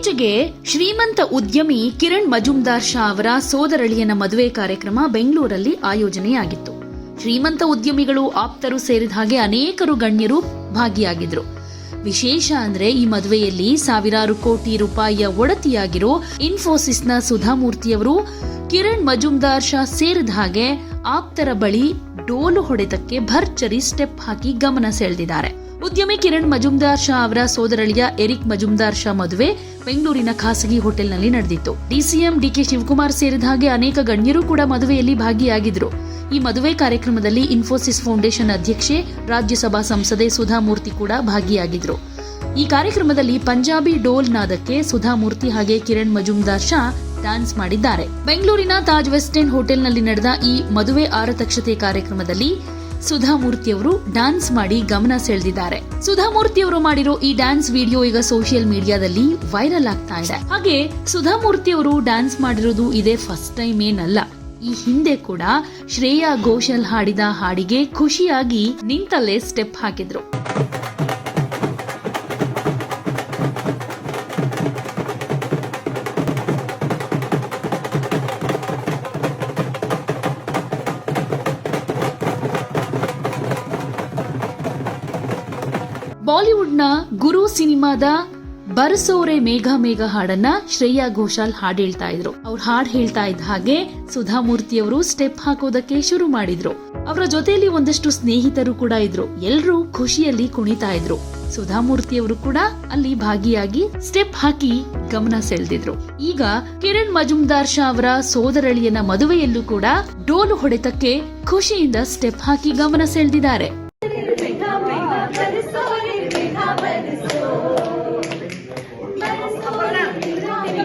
ಇತ್ತೀಚೆಗೆ ಶ್ರೀಮಂತ ಉದ್ಯಮಿ ಕಿರಣ್ ಮಜುಮ್ದಾರ್ ಶಾ ಅವರ ಸೋದರಳಿಯನ ಮದುವೆ ಕಾರ್ಯಕ್ರಮ ಬೆಂಗಳೂರಲ್ಲಿ ಆಯೋಜನೆಯಾಗಿತ್ತು. ಶ್ರೀಮಂತ ಉದ್ಯಮಿಗಳು ಆಪ್ತರು ಸೇರಿದ ಹಾಗೆ ಅನೇಕರು ಗಣ್ಯರು ಭಾಗಿಯಾಗಿದ್ರು. ವಿಶೇಷ ಅಂದ್ರೆ ಈ ಮದುವೆಯಲ್ಲಿ ಸಾವಿರಾರು ಕೋಟಿ ರೂಪಾಯಿಯ ಒಡತಿಯಾಗಿರೋ ಇನ್ಫೋಸಿಸ್ನ ಸುಧಾಮೂರ್ತಿಯವರು ಕಿರಣ್ ಮಜುಮ್ದಾರ್ ಶಾ ಸೇರಿದ ಹಾಗೆ ಆಪ್ತರ ಬಳಿ ಡೋಲು ಹೊಡೆತಕ್ಕೆ ಭರ್ಜರಿ ಸ್ಟೆಪ್ ಹಾಕಿ ಗಮನ ಸೆಳೆದಿದ್ದಾರೆ. ಉದ್ಯಮಿ ಕಿರಣ್ ಮಜುಮ್ದಾರ್ ಶಾ ಅವರ ಸೋದರಳಿಯ ಎರಿಕ್ ಮಜುಮ್ದಾರ್ ಶಾ ಮದುವೆ ಬೆಂಗಳೂರಿನ ಖಾಸಗಿ ಹೋಟೆಲ್ನಲ್ಲಿ ನಡೆದಿತ್ತು. ಡಿಸಿಎಂ ಡಿಕೆ ಶಿವಕುಮಾರ್ ಸೇರಿದ ಹಾಗೆ ಅನೇಕ ಗಣ್ಯರು ಕೂಡ ಮದುವೆಯಲ್ಲಿ ಭಾಗಿಯಾಗಿದ್ರು. ಈ ಮದುವೆ ಕಾರ್ಯಕ್ರಮದಲ್ಲಿ ಇನ್ಫೋಸಿಸ್ ಫೌಂಡೇಶನ್ ಅಧ್ಯಕ್ಷೆ, ರಾಜ್ಯಸಭಾ ಸಂಸದೆ ಸುಧಾಮೂರ್ತಿ ಕೂಡ ಭಾಗಿಯಾಗಿದ್ರು. ಈ ಕಾರ್ಯಕ್ರಮದಲ್ಲಿ ಪಂಜಾಬಿ ಡೋಲ್ ನಾದಕ್ಕೆ ಸುಧಾಮೂರ್ತಿ ಹಾಗೆ ಕಿರಣ್ ಮಜುಮ್ದಾರ್ ಶಾ ಡ್ಯಾನ್ಸ್ ಮಾಡಿದ್ದಾರೆ. ಬೆಂಗಳೂರಿನ ತಾಜ್ ವೆಸ್ಟ್ ಎಂಡ್ ಹೋಟೆಲ್ನಲ್ಲಿ ನಡೆದ ಈ ಮದುವೆ ಆರತಕ್ಷತೆ ಕಾರ್ಯಕ್ರಮದಲ್ಲಿ ಸುಧಾಮೂರ್ತಿಯವರು ಡ್ಯಾನ್ಸ್ ಮಾಡಿ ಗಮನ ಸೆಳೆದಿದ್ದಾರೆ. ಸುಧಾಮೂರ್ತಿಯವರು ಮಾಡಿರೋ ಈ ಡ್ಯಾನ್ಸ್ ವಿಡಿಯೋ ಈಗ ಸೋಷಿಯಲ್ ಮೀಡಿಯಾದಲ್ಲಿ ವೈರಲ್ ಆಗ್ತಾ ಇದೆ. ಹಾಗೆ ಸುಧಾಮೂರ್ತಿಯವರು ಡ್ಯಾನ್ಸ್ ಮಾಡಿರೋದು ಇದೇ ಫಸ್ಟ್ ಟೈಮ್ ಏನಲ್ಲ. ಈ ಹಿಂದೆ ಕೂಡ ಶ್ರೇಯಾ ಘೋಷಲ್ ಹಾಡಿದ ಹಾಡಿಗೆ ಖುಷಿಯಾಗಿ ನಿಂತಲ್ಲೇ ಸ್ಟೆಪ್ ಹಾಕಿದ್ರು. ಬಾಲಿವುಡ್ನ ಗುರು ಸಿನಿಮಾದ ಬರಸೋರೆ ಮೇಘ ಮೇಘ ಹಾಡನ್ನ ಶ್ರೇಯಾ ಘೋಷಾಲ್ ಹಾಡ್ ಹೇಳ್ತಾ ಇದ್ರು. ಅವ್ರು ಹಾಡ್ ಹೇಳ್ತಾ ಇದ್ದ ಹಾಗೆ ಸುಧಾಮೂರ್ತಿ ಅವರು ಸ್ಟೆಪ್ ಹಾಕೋದಕ್ಕೆ ಶುರು ಮಾಡಿದ್ರು. ಅವರ ಜೊತೆಯಲ್ಲಿ ಒಂದಷ್ಟು ಸ್ನೇಹಿತರು ಕೂಡ ಇದ್ರು. ಎಲ್ರೂ ಖುಷಿಯಲ್ಲಿ ಕುಣಿತಾ ಇದ್ರು. ಸುಧಾಮೂರ್ತಿ ಅವರು ಕೂಡ ಅಲ್ಲಿ ಭಾಗಿಯಾಗಿ ಸ್ಟೆಪ್ ಹಾಕಿ ಗಮನ ಸೆಳೆದಿದ್ರು. ಈಗ ಕಿರಣ್ ಮಜುಮ್ದಾರ್ ಶಾ ಅವರ ಸೋದರಳಿಯನ ಮದುವೆಯಲ್ಲೂ ಕೂಡ ಡೋಲು ಹೊಡೆತಕ್ಕೆ ಖುಷಿಯಿಂದ ಸ್ಟೆಪ್ ಹಾಕಿ ಗಮನ ಸೆಳೆದಿದ್ದಾರೆ.